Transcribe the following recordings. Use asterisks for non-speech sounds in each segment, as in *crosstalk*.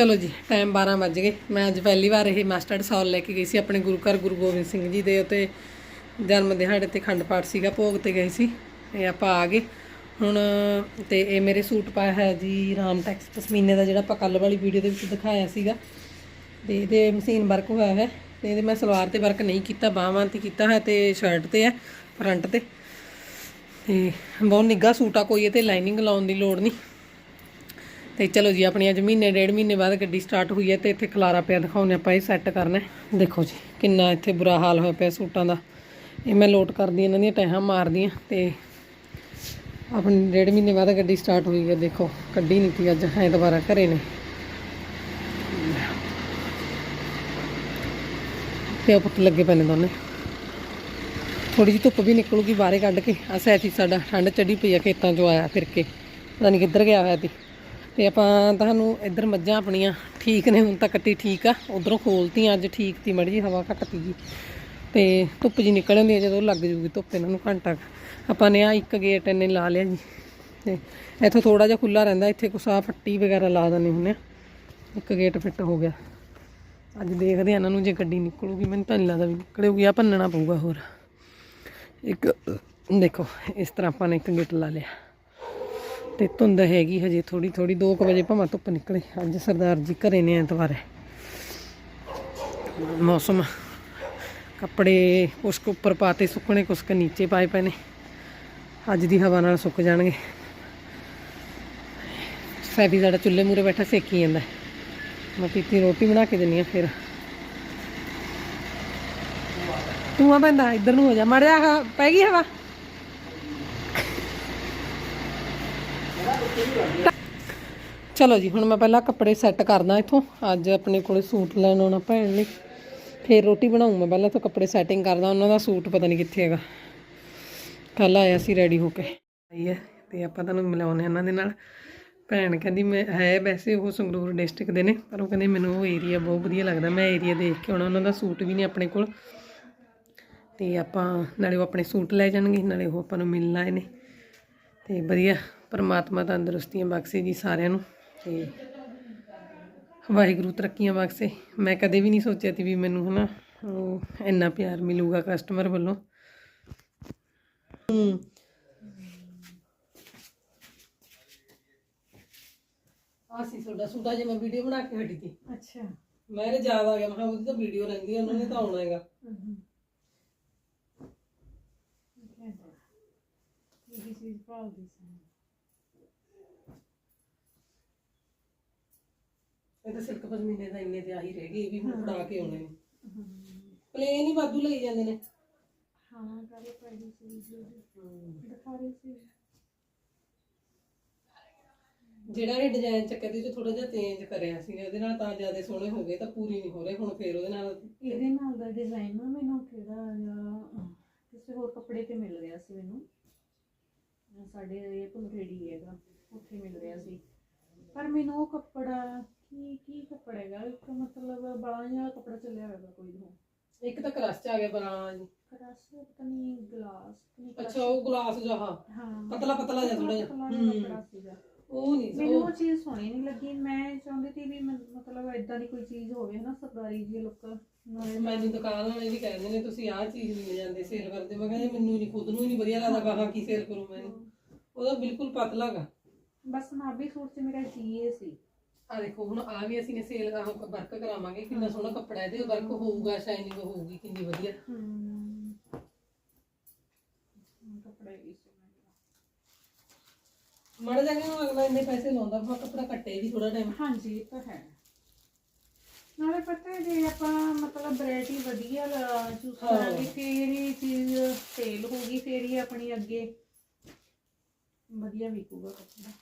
ਚਲੋ ਜੀ ਟਾਈਮ 12 ਵੱਜ ਗਏ। ਮੈਂ ਅੱਜ ਪਹਿਲੀ ਵਾਰ ਇਹ ਮਸਟਰਡ ਸੌਲ ਲੈ ਕੇ ਗਈ ਸੀ। ਆਪਣੇ ਗੁਰੂ ਘਰ ਗੁਰੂ ਗੋਬਿੰਦ ਸਿੰਘ ਜੀ ਦੇ ਉਤੇ ਜਨਮ ਦਿਹਾੜੇ ਤੇ ਖੰਡ ਪਾਠ ਸੀਗਾ, ਭੋਗ ਤੇ ਗਏ ਸੀ। ਤੇ ਆਪਾਂ ਆ ਗਏ। ਹੁਣ ਤੇ ਇਹ ਮੇਰੇ ਸੂਟ ਪਾਇਆ ਹੈ ਜੀ, ਰਾਮ ਟੈਕਸ ਪਸ਼ਮੀਨੇ ਦਾ ਜਿਹੜਾ ਆਪਾਂ ਕੱਲ ਵਾਲੀ ਵੀਡੀਓ ਦੇ ਵਿੱਚ ਦਿਖਾਇਆ ਸੀਗਾ। ਤੇ ਇਹਦੇ ਮਸ਼ੀਨ ਵਰਕ ਹੋਇਆ ਹੈ ਤੇ ਇਹਦੇ ਮੈਂ ਸਲਵਾਰ ਤੇ ਵਰਕ ਨਹੀਂ ਕੀਤਾ ਬਾਹਾਂ ਤੇ ਕੀਤਾ ਹੈ ਤੇ ਸ਼ਰਟ ਤੇ ਹੈ ਫਰੰਟ ਤੇ। ਤੇ ਬਹੁਤ ਨਿੱਘਾ ਸੂਟ ਆ, ਕੋਈ ਇਹ ਤੇ ਲਾਈਨਿੰਗ ਲਾਉਣ ਦੀ ਲੋੜ ਨਹੀਂ। ਤੇ ਚਲੋ ਜੀ, ਆਪਣੀ ਅੱਜ ਮਹੀਨੇ, ਡੇਢ ਮਹੀਨੇ ਬਾਅਦ ਗੱਡੀ ਸਟਾਰਟ ਹੋਈ ਹੈ ਤੇ ਇੱਥੇ ਖਲਾਰਾ ਪਿਆ ਦਿਖਾਉਂਦੇ ਆਪਾਂ, ਇਹ ਸੈੱਟ ਕਰਨਾ ਦੇਖੋ ਜੀ, ਕਿੰਨਾ ਇੱਥੇ ਬੁਰਾ ਹਾਲ ਹੋਇਆ ਪਿਆ ਸੂਟਾਂ ਦਾ। ਇਹ ਮੈਂ ਲੋਟ ਕਰਦੀ ਇਹਨਾਂ ਦੀਆਂ ਟਹਿਹਾਂ ਮਾਰਦੀਆਂ ਤੇ ਆਪਣੀ ਡੇਢ ਮਹੀਨੇ ਬਾਅਦ ਗੱਡੀ ਸਟਾਰਟ ਹੋਈ ਹੈ। ਦੇਖੋ, ਕੱਢੀ ਨਹੀਂ ਤੀ ਅੱਜ, ਐ ਦੁਬਾਰਾ ਘਰੇ ਨੇ। ਤੇ ਉਹ ਪੁੱਤ ਲੱਗੇ ਪਏ ਦੋਨੇ। ਥੋੜੀ ਜਿਹੀ ਧੁੱਪ ਵੀ ਨਿਕਲੂਗੀ ਬਾਹਰੇ ਕੱਢ ਕੇ। ਆ ਸੈਚੀ ਸਾਡਾ, ਠੰਡ ਚੜੀ ਪਈ ਆ ਖੇਤਾਂ 'ਚੋਂ ਆਇਆ ਫਿਰ ਕੇ। ਪਤਾ ਨਹੀਂ ਕਿੱਧਰ ਗਿਆ ਹੋਇਆ ਸੀ। ਤੇ ਆਪਾਂ ਤੁਹਾਨੂੰ ਇੱਧਰ ਮੱਝਾਂ ਆਪਣੀਆਂ ਠੀਕ ਨੇ, ਹੁਣ ਤਾਂ ਕੱਟੀ ਠੀਕ ਆ। ਉਧਰੋਂ ਖੋਲਤੀਆਂ, ਅੱਜ ਠੀਕ ਤੀ ਮੜੀ ਜੀ ਹਵਾ ਘੱਟ ਤੀ ਤੇ ਧੁੱਪ ਜੀ ਨਿਕਲ ਆਉਂਦੀ ਹੈ ਜਦੋਂ ਲੱਗ ਜੂਗੀ ਧੁੱਪ ਇਹਨਾਂ ਨੂੰ ਘੰਟਾ ਕੁ। ਆਪਾਂ ਨੇ ਆ ਇੱਕ ਗੇਟ ਇਹਨੇ ਲਾ ਲਿਆ ਜੀ। ਤੇ ਇੱਥੋਂ ਥੋੜਾ ਜਿਹਾ ਖੁੱਲਾ ਰਹਿੰਦਾ, ਇੱਥੇ ਕੁਛ ਆ ਫੱਟੀ ਵਗੈਰਾ ਲਾ ਦਿੰਦੇ ਹੁੰਦੇ ਇੱਕ ਗੇਟ ਫਿੱਟ ਹੋ ਗਿਆ। ਅੱਜ ਦੇਖਦੇ ਆ ਇਹਨਾਂ ਨੂੰ ਜੇ ਗੱਡੀ ਨਿਕਲੂਗੀ, ਮੈਨੂੰ ਤਾਂ ਨਹੀਂ ਲੱਗਦਾ ਵੀ ਨਿਕਲੂਗੀ ਆ ਭੰਨਣਾ ਪਊਗਾ ਹੋਰ। ਇੱਕ, ਦੇਖੋ, ਇਸ ਤਰ੍ਹਾਂ ਆਪਾਂ ਨੇ ਇੱਕ ਗੇਟ ਲਾ ਲਿਆ। ਤੇ ਧੁੰਦ ਹੈਗੀ ਹਜੇ ਥੋੜੀ ਥੋੜੀ 2 ਵਜੇ ਭਾਵੇਂ ਧੁੱਪ ਨਿਕਲੇ। ਅੱਜ ਸਰਦਾਰ ਜੀ ਘਰੇ ਨੇ ਐਤਵਾਰ। ਹੈ ਮੌਸਮ, ਕੱਪੜੇ ਕੁਛ ਕੁ ਉੱਪਰ ਪਾਤੇ, ਸੁੱਕਣੇ ਕੁਛ ਕੁ ਨੀਚੇ ਪਾਏ ਪਏ ਨੇ। ਅੱਜ ਦੀ ਹਵਾ ਨਾਲ ਸੁੱਕ ਜਾਣਗੇ। ਸੈਬੀ ਸਾਡਾ ਚੁੱਲ੍ਹੇ ਮੂਰੇ ਬੈਠਾ, ਸੇਕੀ ਜਾਂਦਾ। ਮੈਂ ਪੀਤੀ ਰੋਟੀ ਬਣਾ ਕੇ ਦਿੰਨੀ ਆ ਫਿਰ। ਤੂੰ ਆ ਬੰਦਾ ਇੱਧਰ ਨੂੰ ਹੋ ਜਾ। ਮੜਿਆ ਪੈ ਗਈ ਹਵਾ? ਚਲੋ ਜੀ, ਹੁਣ ਮੈਂ ਪਹਿਲਾਂ ਕੱਪੜੇ ਸੈੱਟ ਕਰਦਾ ਇੱਥੋਂ। ਅੱਜ ਆਪਣੇ ਕੋਲੇ ਸੂਟ ਲੈਣ ਆਉਣਾ ਭੈਣ ਨੇ। ਫਿਰ ਰੋਟੀ ਬਣਾਉਂ ਮੈਂ ਪਹਿਲਾਂ ਤਾਂ ਕੱਪੜੇ ਸੈਟਿੰਗ ਕਰਦਾ, ਉਹਨਾਂ ਦਾ ਸੂਟ ਪਤਾ ਨਹੀਂ ਕਿੱਥੇ ਹੈਗਾ। ਕੱਲ ਆਇਆ ਸੀ ਰੈਡੀ ਹੋ ਕੇ। ਆਈ ਹੈ ਤੇ ਆਪਾਂ ਤੁਹਾਨੂੰ ਮਿਲਾਉਂਦੇ ਹਾਂ ਇਹਨਾਂ ਦੇ ਨਾਲ। ਭੈਣ ਕਹਿੰਦੀ ਮੈਂ ਹੈ ਵੈਸੇ ਉਹ ਸੰਗਰੂਰ ਡਿਸਟ੍ਰਿਕਟ ਦੇ ਨੇ, ਪਰ ਉਹ ਕਹਿੰਦੇ ਮੈਨੂੰ ਉਹ ਏਰੀਆ ਬਹੁਤ ਵਧੀਆ ਲੱਗਦਾ। ਮੈਂ ਏਰੀਆ ਦੇਖ ਕੇ ਆਉਣਾ, ਉਹਨਾਂ ਦਾ ਸੂਟ ਵੀ ਨਹੀਂ ਆਪਣੇ ਕੋਲ। ਤੇ ਆਪਾਂ ਨਾਲੇ ਉਹ ਆਪਣੇ ਸੂਟ ਲੈ ਜਾਣਗੇ, ਨਾਲੇ ਉਹ ਆਪਾਂ ਨੂੰ ਮਿਲਣ ਆਏ ਨੇ। ਤੇ ਵਧੀਆ, ਪਰਮਾਤਮਾ ਤੰਦਰੁਸਤੀਆਂ ਬਖਸ਼ੇ ਜੀ ਸਾਰਿਆਂ ਨੂੰ। ਤੇ ਵਾਹਿਗੁਰੂ ਤਰੱਕੀਆਂ ਬਖਸ਼ੇ। ਮੈਂ ਕਦੇ ਵੀ ਨਹੀਂ ਸੋਚਿਆ ਸੀ ਵੀ ਮੈਨੂੰ ਹਨਾ ਉਹ ਇੰਨਾ ਪਿਆਰ ਮਿਲੂਗਾ ਕਸਟਮਰ ਵੱਲੋਂ। ਹੂੰ। ਆ ਸੀ ਤੁਹਾਡਾ ਸੂਟਾ ਜੇ ਮੈਂ ਵੀਡੀਓ ਬਣਾ ਕੇ ਹਟੀ ਸੀ। ਅੱਛਾ। ਮੈਂ ਇਹ ਯਾਦ ਆ ਗਿਆ ਮੈਂ ਕਿਹਾ ਉਹਦੀ ਤਾਂ ਵੀਡੀਓ ਰਹਿੰਦੀ ਆ ਉਹਨਾਂ ਨੇ ਤਾਂ ਆਉਣਾ ਹੈਗਾ। ਇਹ ਚੀਜ਼ ਭਾਲਦੀ ਸੀ? ਇਹ ਤਾਂ ਸਿਲਕ ਪਸ਼ਮੀਨੇ ਦਾ ਇੰਨੇ ਤੇ ਆਹੀ ਰਹਿ ਗਏ ਇਹ ਵੀ ਹੁਣ ਫੜਾ ਕੇ ਆਉਣੇ ਨੇ ਪਲੇਨ ਹੀ ਵਾਧੂ ਲਈ ਜਾਂਦੇ ਨੇ। ਹਾਂ ਕਰੇ ਪੜੀ ਸੀ ਦਿਖਾ ਰਹੀ ਸੀ ਜਿਹੜਾ ਇਹ ਡਿਜ਼ਾਈਨ ਚੱਕਿਆ ਤੇ ਥੋੜਾ ਜਿਹਾ ਚੇਂਜ ਕਰਿਆ ਸੀ ਉਹਦੇ ਨਾਲ ਤਾਂ ਜ਼ਿਆਦਾ ਸੋਹਣੇ ਹੋ ਗਏ ਤਾਂ ਪੂਰੀ ਨਹੀਂ ਹੋ ਰਹੇ ਹੁਣ ਫੇਰ ਉਹਦੇ ਨਾਲ ਇਹਦੇ ਨਾਲ ਦਾ ਡਿਜ਼ਾਈਨ ਨਾ ਮੈਨੂੰ ਕਿਹੜਾ ਕਿਸੇ ਹੋਰ ਕੱਪੜੇ ਤੇ ਮਿਲ ਰਿਹਾ ਸੀ ਮੈਨੂੰ। ਸਾਡੇ ਇਹ ਰੈਡੀ ਹੈਗਾ ਉੱਥੇ ਮਿਲ ਰਿਹਾ ਸੀ। ਪਰ ਮੈਨੂੰ ਉਹ ਕੱਪੜਾ ਕੀ ਕੀ ਕੱਪੜਾ ਹੈਗਾ? ਇੱਕ ਮਤਲਬ ਬੜਾ ਜਿਹਾ ਕੱਪੜਾ ਚੱਲਿਆ ਹੋਏਗਾ ਕੋਈ ਹੋ ਇੱਕ ਤਾਂ ਕਲਸ ਚ ਆ ਗਿਆ ਬਣਾ ਜੀ। ਕਰਾਸ ਪਤਾ ਨਹੀਂ ਗਲਾਸ ਨਹੀਂ ਅੱਛਾ ਉਹ ਗਲਾਸ ਜਹਾ ਹਾਂ। ਪਤਲਾ ਪਤਲਾ ਜਿਹਾ ਥੋੜਾ ਜਿਹਾ। ਪਤਲਾ ਜਿਹਾ ਹੂੰ। ਸੀਗਾ। ਉਹ ਨਹੀਂ ਮੈਨੂੰ ਉਹ ਚੀਜ਼ ਸੋਹਣੀ ਨਹੀਂ ਲੱਗੀ। ਮੈਂ ਚਾਹੁੰਦੀ ਸੀ ਵੀ ਮ- ਮਤਲਬ ਇਦਾਂ ਦੀ ਕੋਈ ਚੀਜ਼ ਹੋਵੇ ਨਾ ਸਰਦਾਰੀ ਜੀ ਲੁੱਕ ਮੈਨੂੰ ਦੁਕਾਨ ਵਾਲੇ ਵੀ ਕਹਿੰਦੇ ਨੇ ਤੁਸੀਂ ਆਹ ਚੀਜ਼ ਨਹੀਂ ਜਾਂਦੇ ਸੇਲ ਕਰਦੇ। ਮੈਂ ਕਹਿੰਦਾ ਮੈਨੂੰ ਨਹੀਂ ਖੁਦ ਨੂੰ ਨਹੀਂ ਵਧੀਆ ਲੱਗਦਾ ਗਾਹਾਂ ਕੀ ਸੇਲ ਕਰੂੰ ਮੈਂ ਉਹਦਾ ਬਿਲਕੁਲ ਪਤਲਾ ਗਾ। ਬਸ ਨਾਭੀ ਸੂਟ 'ਚ ਮੇਰਾ ਜੀਏ ਸੀ। ਆ ਦੇਖੋ ਹੁਣ ਆ ਵੀ ਅਸੀਂ ਨੇ ਸੇਲ ਵਰਕ ਕਰਾਵਾਂਗੇ ਕਿੰਨਾ ਸੋਹਣਾ ਕੱਪੜਾ ਇਹਦੇ ਵਰਕ ਹੋਊਗਾ ਸ਼ਾਈਨਿੰਗ ਹੋਊਗੀ ਕਿੰਨੀ ਵਧੀਆ। ਹਮ। ਕੱਪੜਾ ਹੀ ਮੜ ਜਾਂਗੇ ਹੁਣ ਅਗਲਾ ਇੰਨੇ ਪੈਸੇ ਲਾਉਂਦਾ ਪਰ ਕੱਪੜਾ ਕੱਟੇ ਵੀ ਥੋੜਾ ਟਾਈਮ ਹਾਂਜੀ ਇਹ ਤਾਂ ਹੈ। ਨਾਲੇ ਪਤਾ ਹੈ ਜੇ ਆਪਾਂ ਮਤਲਬ ਵੈਰਾਈਟੀ ਵਧੀਆ ਚੂਜ਼ ਕਰਾਂਗੇ ਫਿਰ ਇਹ ਚੀਜ਼ ਸੇਲ ਹੋਊਗੀ ਫਿਰ ਹੀ ਆਪਣੀ ਅੱਗੇ ਵਧੀਆ ਵਿਕੂਗਾ ਕੱਪੜਾ।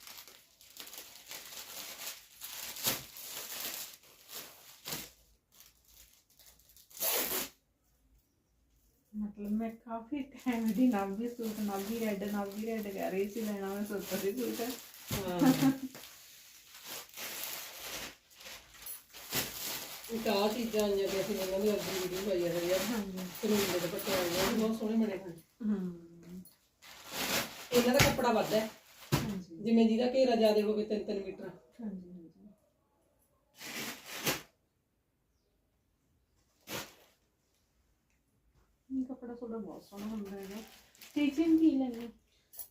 ਮਤਲਬ ਮੈਂ ਕਾਫੀ ਟਾਈਮ ਦੀ ਨਾਭੀ ਸੂਟ ਨਾਭੀ ਰੈੱਡ ਨਾਭੀ ਰੈੱਡ ਕਰ ਰਹੀ ਸੀ ਲੈਣਾ ਮੈਂ ਸੋਚਦਾ ਸੀ ਸੂਟ। ਆਹ ਚੀਜ਼ਾਂ ਆਈਆਂ ਤੇ ਅਸੀਂ ਇਹਨਾਂ ਦੀ ਅੱਗੇ ਵੀਡੀਓ ਪਾਈ ਹੈ ਹਰੀਆ ਹਾਂਜੀ। ਕਰੀਮ ਦੇ ਦੁਪੱਟੇ ਆਏ ਨੇ ਬਹੁਤ ਸੋਹਣੇ ਬਣੇ ਹਨ ਇਹਨਾਂ ਦਾ ਕੱਪੜਾ ਵੱਧ ਹੈ ਜਿਵੇਂ ਜਿਹਦਾ ਘੇਰਾ ਜ਼ਿਆਦਾ ਹੋਵੇ 3-3 ਮੀਟਰ ਹਾਂਜੀ ਹਾਂਜੀ ਕੱਪੜਾ ਤੁਹਾਡਾ ਬਹੁਤ ਸੋਹਣਾ ਹੁੰਦਾ ਹੈਗਾ। ਸਟਿਚਿੰਗ ਕੀ ਲੈਣੀ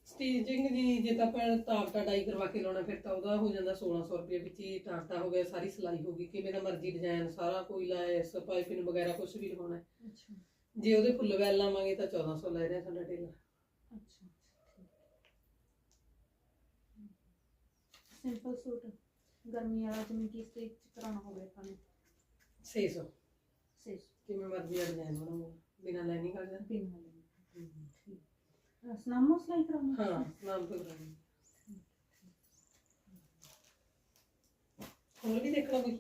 ਸਟੀਚਿੰਗ ਜੀ ਜੇ ਤਾਂ ਆਪਾਂ ਟਾਪਟਾ ਡਾਈ ਕਰਵਾ ਕੇ ਲਾਉਣਾ ਫਿਰ ਤਾਂ ਉਹਦਾ ਹੋ ਜਾਂਦਾ 1600 ਰੁਪਏ ਵਿੱਚ ਹੀ ਟਾਪਟਾ ਹੋ ਗਿਆ ਸਾਰੀ ਸਿਲਾਈ ਹੋ ਗਈ ਕਿਵੇਂ ਦਾ ਮਰਜ਼ੀ ਡਿਜ਼ਾਈਨ ਸਾਰਾ ਕੋਈ ਲੈਸ ਪਾਈਪਿੰਗ ਵਗੈਰਾ ਕੁਝ ਵੀ ਲਗਾਉਣਾ ਹੈ। ਅੱਛਾ। ਜੇ ਉਹਦੇ ਫੁੱਲ ਵੈਲ ਲਾਵਾਂਗੇ ਤਾਂ 1400 ਲੈ ਰਿਹਾ ਸਾਡਾ ਟੇਲਰ ਅੱਛਾ ਸਿੰਪਲ ਸੂਟ ਗਰਮੀ ਵਾਲਾ ਜਿਵੇਂ ਕਿ ਸਟਿਚ ਕਰਾਉਣਾ ਹੋਵੇ ਆਪਾਂ ਨੇ। 600 ਸੇ। ਕਿਵੇਂ ਮਰਜ਼ੀ ਡਿਜ਼ਾਈਨ ਬਣਾਓ। ਬਿਨਾਂ ਲਾਈਨਿੰਗ ਕਰ ਜਾਂ ਬਿਨ ਵਾਲੇ ਠੀਕ। ਸਨਾਮੋ ਸਲਾਈ ਕਰਾਉਣਾ? ਹਾਂ ਨਾਮ ਤੋਂ ਕਰਾਂਗੇ ਹੋਰ ਵੀ ਦੇਖਣਾ ਕੋਈ?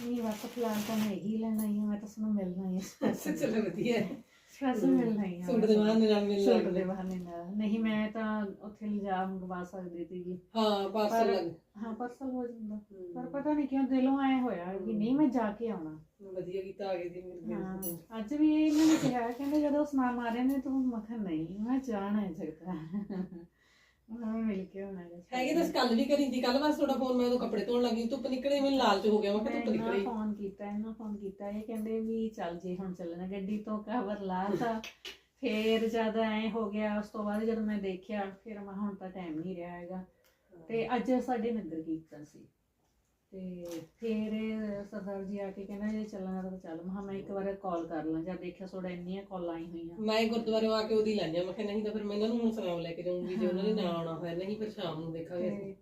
ਨਹੀਂ ਬਸ ਫਿਲਹਾਲ ਤਾਂ ਮੈਂ ਇਹੀ ਲੈਣਾ ਹੀ ਆ ਮੈਂ ਤਾਂ ਤੁਹਾਨੂੰ ਮਿਲਣਾ ਹੀ। ਹੈ ਚਲੋ ਵਧੀਆ। ਹੈ। ਸਪੈਸ਼ਲ ਮਿਲਣਾ ਹੀ ਆ ਸੂਟ ਦੇ ਬਹਾਨੇ ਨਾਲ ਮਿਲ ਸੂਟ ਦੇ ਬਹਾਨੇ ਨਾਲ। ਨਹੀਂ ਮੈਂ ਤਾਂ ਉੱਥੇ ਲਿਜਾ ਮੰਗਵਾ ਸਕਦੀ ਸੀਗੀ। ਹਾਂ ਪਾਰਸਲ ਪਰ- ਲੱਗ ਹਾਂ ਪਰਸਲ ਹੋ ਜਾਂਦਾ। ਪਰ ਪਤਾ ਨਹੀਂ ਕਿਉਂ ਦਿਲੋਂ ਆਏ ਹੋਇਆ ਕਿ ਨਹੀਂ ਮੈਂ ਜਾ ਕੇ ਆਉਣਾ। ਵਧੀਆ ਕੀਤਾ ਆ ਗਈ ਦੀ ਮਿਲ ਗਈ ਅੱਜ ਵੀ ਇਹਨਾਂ ਨੇ ਕਿਹਾ ਕਹਿੰਦੇ ਜਦੋਂ ਸੁਨਾ ਮਾਰਿਆ ਨੇ ਤੂੰ ਮੱਖਣ ਨਹੀਂ ਮੈਂ ਜਾਣਾ ਹੈ ਜਗਤਾ ਮੈਂ ਮਿਲ ਕੇ ਆਉਣਾ ਹੈ ਹੈਗੇ ਤਾਂ ਕੱਲ ਵੀ ਕਰੀ ਸੀ ਕੱਲ ਬਸ ਤੁਹਾਡਾ ਫੋਨ ਮੈਂ ਉਦੋਂ ਕੱਪੜੇ ਧੋਣ ਲੱਗੀ ਧੁੱਪ ਨਿਕਲੇ ਮੈਨੂੰ ਲਾਲਚ ਹੋ ਗਿਆ ਮੈਂ ਕਿਹਾ ਧੁੱਪ ਇਹਨਾਂ ਨਿਕਲੀ। ਫੋਨ ਕੀਤਾ ਇਹਨਾਂ ਫੋਨ ਕੀਤਾ ਇਹ ਕਹਿੰਦੇ ਵੀ ਚੱਲ ਜੇ ਹੁਣ ਚੱਲਣਾ ਗੱਡੀ ਤੋਂ ਕਵਰ ਲਾਤਾ ਫੇਰ ਜਦ ਐ ਹੋ ਗਿਆ ਉਸ ਤੋਂ ਬਾਅਦ ਜਦੋਂ ਮੈਂ ਦੇਖਿਆ ਫਿਰ ਮੈਂ ਹੁਣ ਤਾਂ ਟਾਈਮ ਨਹੀਂ ਰਿਹਾ ਹੈਗਾ। ਤੇ ਅੱਜ ਸਾਡੇ ਨਗਰ ਕੀਰਤਨ ਸੀ। ਤੇ ਫਿਰ ਸਰਦਾਰ ਜੀ ਆ ਕੇ ਕਹਿੰਦਾ ਜੇ ਚੱਲਣਾ ਤਾਂ ਚੱਲ। ਮੈਂ ਕਿਹਾ ਮੈਂ ਇੱਕ ਵਾਰ ਕਾਲ ਕਰ ਲਾਂ ਜਦ ਦੇਖਿਆ ਤੁਹਾਡਾ ਇੰਨੀਆਂ ਕਾਲ ਆਈ ਹੋਈਆਂ। ਮੈਂ ਗੁਰਦੁਆਰੇ ਆ ਕੇ ਉਹਦੀ ਲੈਣੀ ਮੈਂ ਕਿਹਾ ਨਹੀਂ ਤਾਂ ਫਿਰ ਮੈਂ ਇਹਨਾਂ ਨੂੰ ਹੁਣ ਸਲਾਮ ਲੈ ਕੇ ਜਾਊਂਗੀ ਜੇ ਉਹਨਾਂ ਨੇ ਨਾ ਆਉਣਾ ਹੋਇਆ ਨਹੀਂ ਫਿਰ ਸ਼ਾਮ ਨੂੰ ਦੇਖਾਂਗੇ ਅਸੀਂ।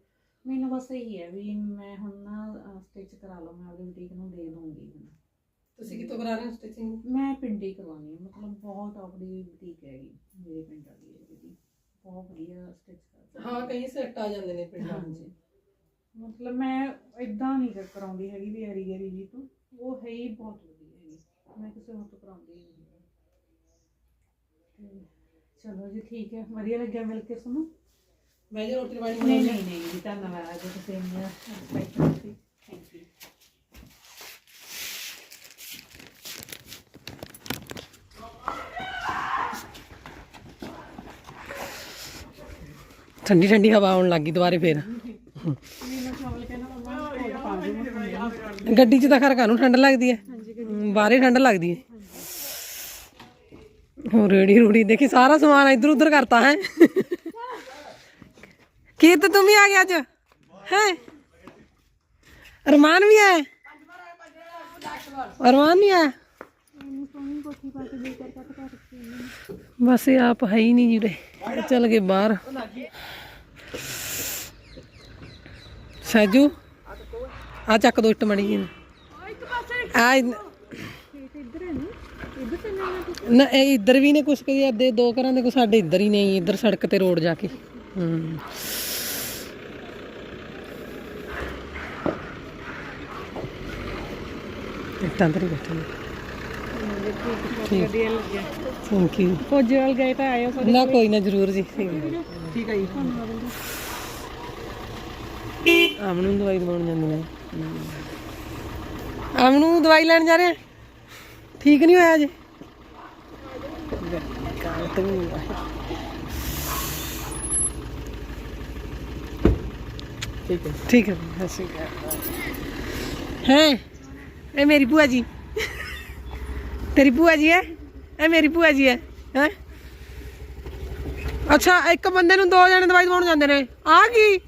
ਮੈਨੂੰ ਬਸ ਇਹੀ ਹੈ ਵੀ ਮੈਂ ਹੁਣ ਨਾ ਸਟਿਚ ਕਰਾ ਲਵਾਂ ਮੈਂ ਆਪਣੀ ਬੁਟੀਕ ਨੂੰ ਦੇ ਦੂੰਗੀ ਹੁਣ। ਤੁਸੀਂ ਕਿੱਥੋਂ ਕਰਾ ਰਹੇ ਹੋ ਸਟਿਚਿੰਗ ਮੈਂ ਪਿੰਡੀ ਕਰਵਾਉਣੀ ਹੈ ਮਤਲਬ ਬਹੁਤ ਦੀ ਬੁਟੀਕ ਹੈਗੀ ਮੇਰੇ ਪਿੰਡ ਵਾਲੀ ਹੈ ਜਿਹੜੀ। ਬਹੁਤ ਵਧੀਆ ਸਟਿਚ ਕਰਦੀ ਹਾਂ। ਕਈ ਸੈੱਟ ਆ ਜਾਂਦੇ ਨੇ ਪਿੰਡਾਂ ਵਿੱਚ। ਮਤਲਬ ਮੈਂ ਇਦਾਂ ਨਹੀਂ ਕਰ- ਕਰਾਉਂਦੀ ਹੈਗੀ ਵੀ ਐਰੀ ਗੈਰੀ ਜੀ ਤੋਂ। ਉਹ ਹੈ ਹੀ ਬਹੁਤ ਵਧੀਆ ਹੈਗੀ। ਮੈਂ ਕਿਸੇ ਹੋਰ ਤੋਂ ਕਰਾਉਂਦੀ ਹੀ ਨਹੀਂ ਤੇ ਚਲੋ ਜੀ ਠੀਕ ਹੈ ਵਧੀਆ ਲੱਗਿਆ ਮਿਲ ਕੇ ਤੁਹਾਨੂੰ ਮੈਂ ਜੇ ਰੋਟੀ ਪਾਣੀ ਨਹੀਂ ਨਹੀਂ ਨਹੀਂ ਜੀ ਧੰਨਵਾਦ ਜੀ ਤੁਸੀਂ ਇੰਨਾ ਸਪੈਸ਼ਲ ਸੀ ਥੈਂਕ ਯੂ ਠੰਡੀ ਠੰਡੀ ਹਵਾ ਆਉਣ ਲੱਗੀ ਦੁਬਾਰੇ ਫੇਰ। *laughs* ਗੱਡੀ 'ਚ ਤਾਂ ਖਰ ਕਾਨੂੰ ਠੰਡ ਲੱਗਦੀ ਹੈ। ਬਾਹਰੇ ਠੰਡ ਲੱਗਦੀ ਹੈ। ਹੋਰ ਰੇੜੀ ਰੂੜੀ ਦੇਖੀ ਸਾਰਾ ਸਮਾਨ ਇੱਧਰ ਉੱਧਰ ਕਰਤਾ ਹੈ। ਕੀਰਤ ਤੂੰ ਵੀ ਆ ਗਿਆ ਅੱਜ? ਹੈ? ਅਰਮਾਨ ਵੀ ਆਇਆ ਅਰਮਾਨ ਨਹੀਂ ਆਇਆ ਬਸ ਇਹ ਆਪ ਹੈ ਹੀ ਨਹੀਂ ਜੁੜੇ ਚੱਲ ਗਏ ਬਾਹਰ। ਸਾਜੂ ਆ ਚੱਕ ਦੋ ਇੱਟ ਮੜੀ ਜੀ ਆ ਨਾ ਇਹ ਇੱਧਰ ਵੀ ਨੇ ਕੁਛ ਕਰੀ ਅੱਦੇ ਦੋ ਘਰਾਂ ਦੇ ਕੋ ਸਾਡੇ ਇੱਧਰ ਹੀ ਨਹੀਂ ਇੱਧਰ ਸੜਕ ਤੇ ਰੋਡ ਜਾ ਕੇ। ਹੂੰ। ਇੱਟਾਂ ਤੇ ਬੈਠੇ ਨੇ ਥੈਂਕ ਯੂ ਫੌਜ ਵਾਲ ਗਏ ਤਾਂ ਆਇਓ ਨਾ ਕੋਈ ਨਾ ਜ਼ਰੂਰ ਜੀ। ਠੀਕ ਠੀਕ ਹੈ ਜੀ। ਆਮ ਨੂੰ ਦਵਾਈ ਦਵਾਉਣ ਜਾਂਦੇ ਨੇ। ਆਮ ਨੂੰ ਦਵਾਈ ਲੈਣ ਜਾ ਰਹੇ ਠੀਕ ਨਹੀਂ ਹੋਇਆ ਅਜੇ? ਠੀਕ ਹੈ। ਠੀਕ ਹੈ। ਸਤਿ ਹੈ? ਇਹ ਮੇਰੀ ਭੂਆ ਜੀ। ਤੇਰੀ ਭੂਆ ਜੀ ਹੈ? ਇਹ ਮੇਰੀ ਭੂਆ ਜੀ ਹੈ। ਹੈ? ਅੱਛਾ, ਇੱਕ ਬੰਦੇ ਨੂੰ ਦੋ ਜਣੇ ਦਵਾਈ ਦਵਾਉਣ ਜਾਂਦੇ ਨੇ। ਆ ਕੀ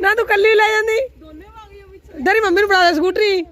ਨਾ ਤੂੰ ਕੱਲੀ ਲੈ ਜਾਂਦੀ। ਦੋਨੇ ਵਾਗੀਆਂ ਵਿੱਚ ਤੇਰੀ ਮੰਮੀ ਨੂੰ ਫੜਾ ਦੇ ਸਕੂਟਰੀ।